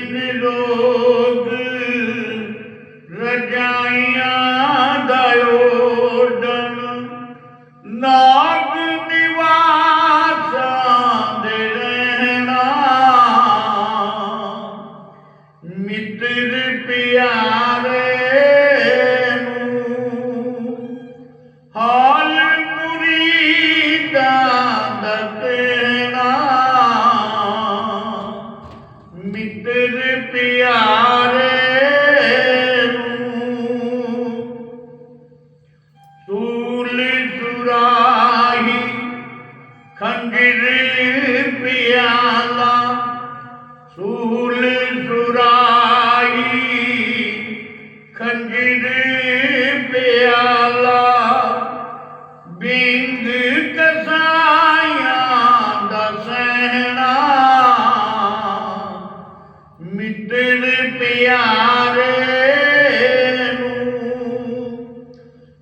ਬਿਨ ਰੋਗ ਰਜਾਈਆਂ ਦਾ ਓਡਨ ਨਾਗ ਮਿੱਤਰ ਪਿਆਰੇ ਨੂੰ। ਸੂਲ ਸੁਰਾਹੀ ਖੰਜਰ ਪਿਆਲਾ। ਸੂਲ ਸੁਰਾਹੀ ਖੰਜਰ ਪਿਆਲਾ। ਬਿੰਦ ਕਸਾਇਆ ਪਿਆਰੇ ਨੂੰ,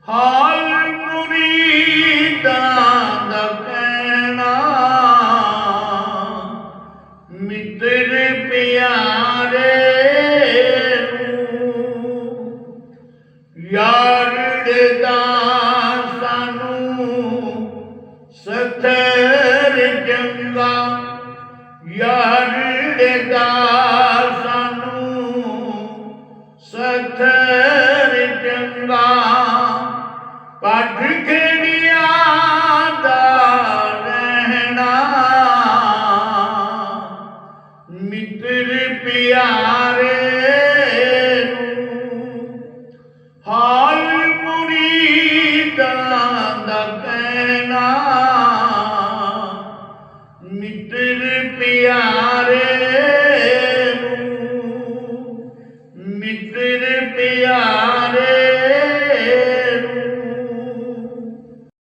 ਹਾਲ ਮੁਰੀਦਾਂ ਦਾ ਕਹਿਣਾ, ਮਿੱਤਰ ਪਿਆਰੇ ਨੂੰ, ਯਾਰ ਦਾ ਸਾਨੂੰ ਸਤਰ ਜੰਗਾ ਯਾਰ ਦਾ ਸਤਰ ਜੰਗਾ ਪੱਠ ਖੜਿਆ ਦਾ ਰਹਿਣਾ। ਮਿੱਤਰ ਪਿਆਰੇ ਨੂੰ ਹਾਲ ਮੁਰੀਦਾਂ ਦਾ ਕਹਿਣਾ। ਮਿੱਤਰ ਪਿਆਰੇ